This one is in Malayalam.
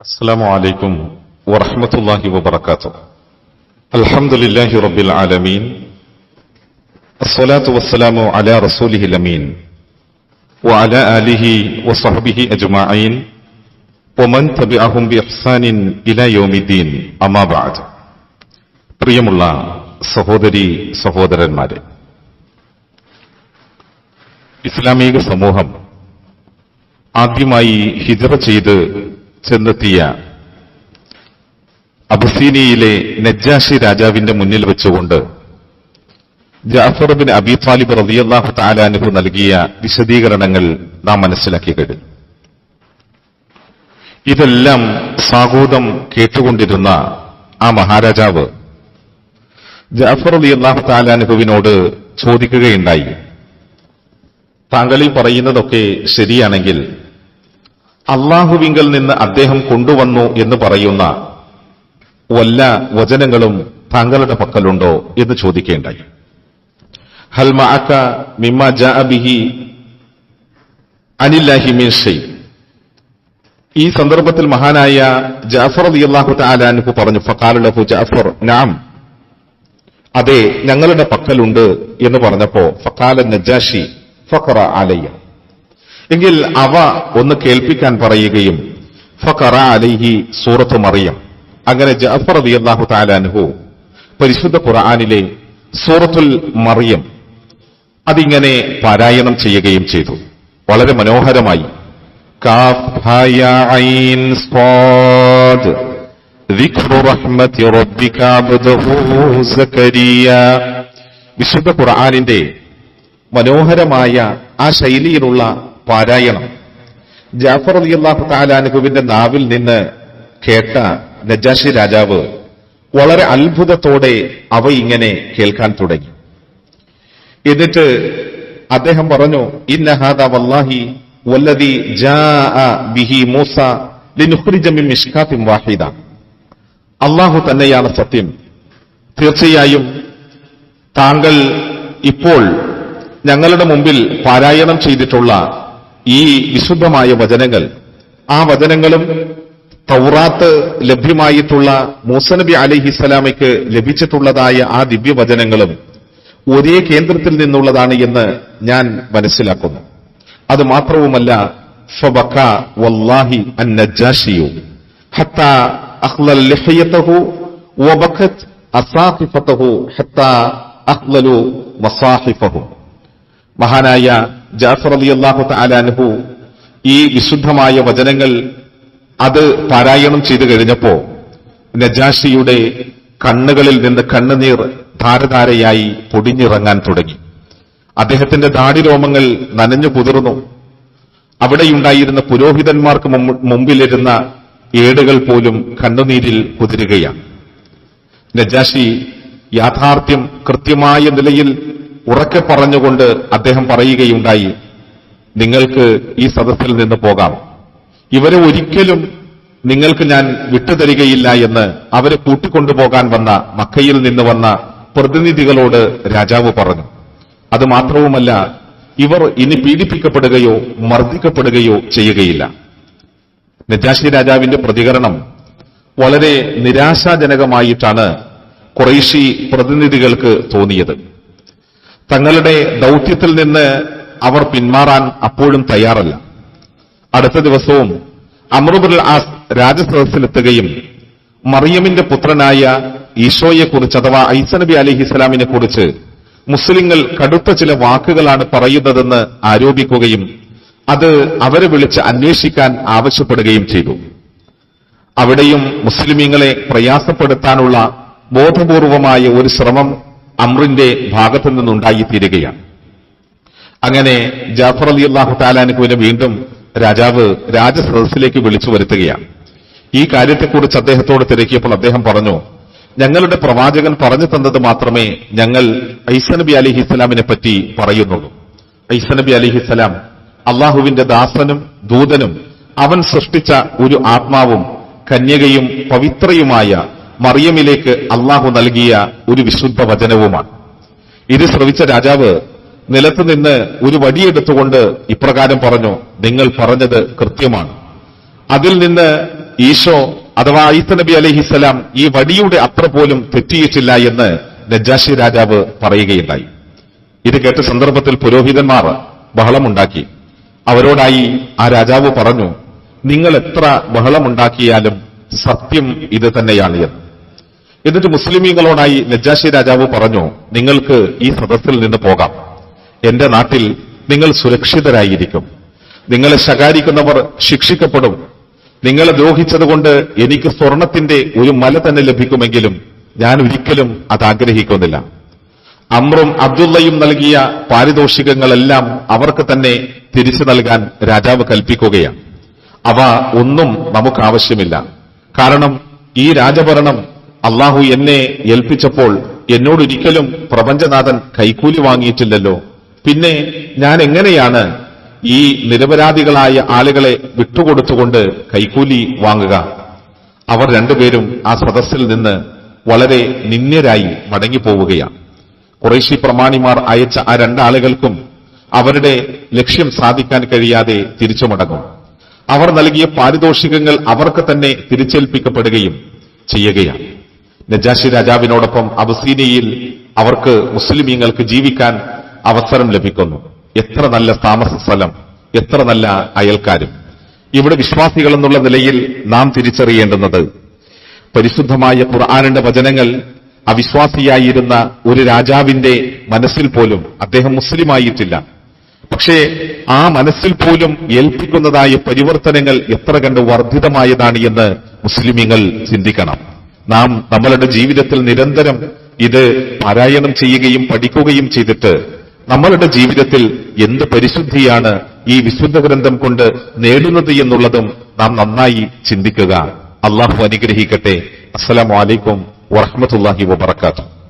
السلام عليكم ورحمة الله وبركاته الحمد لله رب العالمين الصلاة والسلام على رسوله الأمين وعلى آله وصحبه أجمعين ومن تبعهم بإحسان إلى يوم الدين أما بعد പ്രിയമുള്ള സഹോദരി സഹോദരന്മാരെ ഇസ്ലാമിക സമൂഹം ആദ്യമായി ഹിജറ ചെയ്ത് ചെന്നെത്തിയ അബസീനിയയിലെ നജ്ജാഷി രാജാവിന്റെ മുന്നിൽ വെച്ചുകൊണ്ട് ജാഫർ ബിൻ അബി താലിബ് റബിയല്ലാഹു താലാനുഹു നൽകിയ വിശദീകരണങ്ങൾ നാം മനസ്സിലാക്കി കഴിഞ്ഞു. ഇതെല്ലാം സാഗൂതം കേട്ടുകൊണ്ടിരുന്ന ആ മഹാരാജാവ് ജാഫർ അലി അള്ളാഹു താലാനുഹുവിനോട് ചോദിക്കുകയുണ്ടായി. താങ്കൾ ഈ പറയുന്നതൊക്കെ ശരിയാണെങ്കിൽ അള്ളാഹുവിങ്കൽ നിന്ന് അദ്ദേഹം കൊണ്ടുവന്നു എന്ന് പറയുന്ന വല്ല വചനങ്ങളും താങ്കളുടെ പക്കലുണ്ടോ എന്ന് ചോദിക്കേണ്ടായി. ഹൽ മഅക മിമ്മ ജാഅ ബിഹി അനില്ലാഹി ഈ സന്ദർഭത്തിൽ മഹാനായ ജാഫർ അലി അള്ളാഹു അൻഹു പറഞ്ഞു ഫഖാല ലഹു ജാഫർ നാം അതെ ഞങ്ങളുടെ പക്കലുണ്ട് എന്ന് പറഞ്ഞപ്പോ ഫക്കാല നജാഷി ഫക്കറ അലയ്യ. എങ്കിൽ അവ ഒന്ന് കേൾപ്പിക്കാൻ പറയുകയും ഫറ അലിഹി സൂറത്തു മറിയം. അങ്ങനെ ജഅഫർ അലിയാഹു താലാനുഹു പരിശുദ്ധ ഖുർആാനിലെ സൂറത്തുൽ മറിയം അതിങ്ങനെ പാരായണം ചെയ്യുകയും ചെയ്തു. വളരെ മനോഹരമായി. വിശുദ്ധ ഖുർആാനിന്റെ മനോഹരമായ ആ ശൈലിയിലുള്ള പാരായണം. ജാഫർ അലി അള്ളാഹു താലാനുഹുവിന്റെ നാവിൽ നിന്ന് കേട്ട നജാഷി രാജാവ് വളരെ അത്ഭുതത്തോടെ അവ ഇങ്ങനെ കേൾക്കാൻ തുടങ്ങി. എന്നിട്ട് അദ്ദേഹം പറഞ്ഞു ഇന്നഹാദ വല്ലാഹി വല്ലതി ബിഹി മൂസ വാഹിദ. അള്ളാഹു തന്നെയാണ് സത്യം. തീർച്ചയായും താങ്കൾ ഇപ്പോൾ ഞങ്ങളുടെ മുമ്പിൽ പാരായണം ചെയ്തിട്ടുള്ള ഈ വിശുദ്ധമായ വചനങ്ങൾ ആ വചനങ്ങളും തൗറാത്ത് ലഭ്യമായിട്ടുള്ള മൂസനബി അലിഹിസ്സലാമയ്ക്ക് ലഭിച്ചിട്ടുള്ളതായ ആ ദിവ്യവചനങ്ങളും ഒരേ കേന്ദ്രത്തിൽ നിന്നുള്ളതാണ് എന്ന് ഞാൻ മനസ്സിലാക്കുന്നു. അത് മാത്രവുമല്ല ഫബക്ക വല്ലാഹി ഹത്ത വബഖത് അസാഖിഫതഹു ഹത്ത അഖ്ലലു മസാഹിഫഹു. മഹാനായ ജാഫർ അലി അള്ളാഹു താലാനുഹു ഈ വിശുദ്ധമായ വചനങ്ങൾ അത് പാരായണം ചെയ്തു കഴിഞ്ഞപ്പോ നജാഷിയുടെ കണ്ണുകളിൽ നിന്ന് കണ്ണുനീർ ധാരധാരയായി പൊടിഞ്ഞിറങ്ങാൻ തുടങ്ങി. അദ്ദേഹത്തിന്റെ ദാടിരോമങ്ങൾ നനഞ്ഞു പുതിർന്നു അവിടെയുണ്ടായിരുന്ന പുരോഹിതന്മാർക്ക് മുമ്പ് മുമ്പിലിരുന്ന ഏടുകൾ പോലും കണ്ണുനീരിൽ കുതിരുകയാണ്. നജാഷി യാഥാർത്ഥ്യം കൃത്യമായ നിലയിൽ ഉറക്കെ പറഞ്ഞുകൊണ്ട് അദ്ദേഹം പറയുകയുണ്ടായി നിങ്ങൾക്ക് ഈ സദസ്സിൽ നിന്ന് പോകാം. ഇവരെ ഒരിക്കലും നിങ്ങൾക്ക് ഞാൻ വിട്ടുതരികയില്ല എന്ന് അവരെ കൂട്ടിക്കൊണ്ടുപോകാൻ വന്ന മക്കയിൽ നിന്ന് വന്ന പ്രതിനിധികളോട് രാജാവ് പറഞ്ഞു. അത് മാത്രവുമല്ല ഇവർ ഇനി പീഡിപ്പിക്കപ്പെടുകയോ മർദ്ദിക്കപ്പെടുകയോ ചെയ്യുകയില്ല. നജാഷി രാജാവിന്റെ പ്രതികരണം വളരെ നിരാശാജനകമായിട്ടാണ് കുറേശി പ്രതിനിധികൾക്ക് തോന്നിയത്. തങ്ങളുടെ ദൗത്യത്തിൽ നിന്ന് അവർ പിന്മാറാൻ അപ്പോഴും തയ്യാറല്ല. അടുത്ത ദിവസവും അമറുബുൽ ആസ് രാജസദസ്സിലെത്തുകയും മറിയമിന്റെ പുത്രനായ ഈശോയെക്കുറിച്ച് അഥവാ ഐസനബി അലിഹി ഇസ്ലാമിനെ കുറിച്ച് മുസ്ലിങ്ങൾ കടുത്ത ചില വാക്കുകളാണ് പറയുന്നതെന്ന് ആരോപിക്കുകയും അത് അവരെ വിളിച്ച് അന്വേഷിക്കാൻ ആവശ്യപ്പെടുകയും ചെയ്തു. അവിടെയും മുസ്ലിമീങ്ങളെ പ്രയാസപ്പെടുത്താനുള്ള ബോധപൂർവമായ ഒരു ശ്രമം അമ്രിന്റെ ഭാഗത്തു നിന്നുണ്ടായിത്തീരുകയാണ്. അങ്ങനെ ജാഫർ അലി അള്ളാഹു താലാനുക്കുവിനെ വീണ്ടും രാജാവ് രാജസദസ്സിലേക്ക് വിളിച്ചു വരുത്തുകയാണ്. ഈ കാര്യത്തെക്കുറിച്ച് അദ്ദേഹത്തോട് തിരക്കിയപ്പോൾ അദ്ദേഹം പറഞ്ഞു ഞങ്ങളുടെ പ്രവാചകൻ പറഞ്ഞു തന്നത് മാത്രമേ ഞങ്ങൾ ഐസനബി അലി ഇസ്ലാമിനെ പറ്റി പറയുന്നുള്ളൂ. ഐസനബി അലി ഇസ്ലാം അള്ളാഹുവിന്റെ ദാസനും ദൂതനും അവൻ സൃഷ്ടിച്ച ഒരു ആത്മാവും കന്യകയും പവിത്രയുമായ മറിയമിലേക്ക് അള്ളാഹു നൽകിയ ഒരു വിശുദ്ധ വചനവുമാണ്. ഇത് ശ്രവിച്ച രാജാവ് നിലത്ത് നിന്ന് ഒരു വടിയെടുത്തുകൊണ്ട് ഇപ്രകാരം പറഞ്ഞു നിങ്ങൾ പറഞ്ഞത് കൃത്യമാണ്. അതിൽ നിന്ന് ഈശോ അഥവാ ഈത്ത നബി അലഹിസ്സലാം ഈ വടിയുടെ അത്ര പോലും തെറ്റിയിട്ടില്ല എന്ന് നജാഷി രാജാവ് പറയുകയുണ്ടായി. ഇത് കേട്ട സന്ദർഭത്തിൽ പുരോഹിതന്മാർ ബഹളമുണ്ടാക്കി. അവരോടായി ആ രാജാവ് പറഞ്ഞു നിങ്ങൾ എത്ര ബഹളമുണ്ടാക്കിയാലും സത്യം ഇത് തന്നെയാണ് എന്ന്. എന്നിട്ട് മുസ്ലിമീങ്ങളോടായി നജാഷി രാജാവ് പറഞ്ഞു നിങ്ങൾക്ക് ഈ സദസ്സിൽ നിന്ന് പോകാം. എന്റെ നാട്ടിൽ നിങ്ങൾ സുരക്ഷിതരായിരിക്കും. നിങ്ങളെ ശകാരിക്കുന്നവർ ശിക്ഷിക്കപ്പെടും. നിങ്ങളെ ദ്രോഹിച്ചതുകൊണ്ട് എനിക്ക് സ്വർണത്തിന്റെ ഒരു മല തന്നെ ലഭിക്കുമെങ്കിലും ഞാൻ ഒരിക്കലും അത് ആഗ്രഹിക്കുന്നില്ല അമ്രും അബ്ദുള്ളയും നൽകിയ പാരിതോഷികങ്ങളെല്ലാം അവർക്ക് തന്നെ തിരിച്ചു നൽകാൻ രാജാവ് കൽപ്പിക്കുകയാണ്. അവ ഒന്നും നമുക്ക് ആവശ്യമില്ല. കാരണം ഈ രാജഭരണം അള്ളാഹു എന്നെ ഏൽപ്പിച്ചപ്പോൾ എന്നോടൊരിക്കലും പ്രപഞ്ചനാഥൻ കൈക്കൂലി വാങ്ങിയിട്ടില്ലല്ലോ. പിന്നെ ഞാൻ എങ്ങനെയാണ് ഈ നിരപരാധികളായ ആളുകളെ വിട്ടുകൊടുത്തുകൊണ്ട് കൈക്കൂലി വാങ്ങുക? അവർ രണ്ടുപേരും ആ സദസ്സിൽ നിന്ന് വളരെ നിന്ദ്യരായി മടങ്ങിപ്പോവുകയാണ്. കുറേശി പ്രമാണിമാർ അയച്ച ആ രണ്ടാളുകൾക്കും അവരുടെ ലക്ഷ്യം സാധിക്കാൻ കഴിയാതെ തിരിച്ചു മടങ്ങും അവർ നൽകിയ പാരിതോഷികങ്ങൾ അവർക്ക് തന്നെ തിരിച്ചേൽപ്പിക്കപ്പെടുകയും ചെയ്യുകയാണ്. നജാഷി രാജാവിനോടൊപ്പം അബസീനിയയിൽ അവർക്ക് മുസ്ലിമീങ്ങൾക്ക് ജീവിക്കാൻ അവസരം ലഭിക്കുന്നു. എത്ര നല്ല താമസ സ്ഥലം എത്ര നല്ല അയൽക്കാരും. ഇവിടെ വിശ്വാസികൾ എന്നുള്ള നിലയിൽ നാം തിരിച്ചറിയേണ്ടുന്നത് പരിശുദ്ധമായ ഖുർആാനിന്റെ വചനങ്ങൾ അവിശ്വാസിയായിരുന്ന ഒരു രാജാവിന്റെ മനസ്സിൽ പോലും അദ്ദേഹം മുസ്ലിമായിട്ടില്ല. പക്ഷേ ആ മനസ്സിൽ പോലും ഏൽപ്പിക്കുന്നതായ പരിവർത്തനങ്ങൾ എത്ര കണ്ട് വർദ്ധിതമായതാണ് എന്ന് മുസ്ലിമീങ്ങൾ ചിന്തിക്കണം. നാം നമ്മളുടെ ജീവിതത്തിൽ നിരന്തരം ഇത് പാരായണം ചെയ്യുകയും പഠിക്കുകയും ചെയ്തിട്ട് നമ്മളുടെ ജീവിതത്തിൽ എന്ത് പരിശുദ്ധിയാണ് ഈ വിശുദ്ധ ഗ്രന്ഥം കൊണ്ട് നേടുന്നത് എന്നുള്ളതും നാം നന്നായി ചിന്തിക്കുക. അള്ളാഹു അനുഗ്രഹിക്കട്ടെ. അസ്സലാമു അലൈക്കും വറഹമത്തല്ലാഹി വബർക്കാത്തു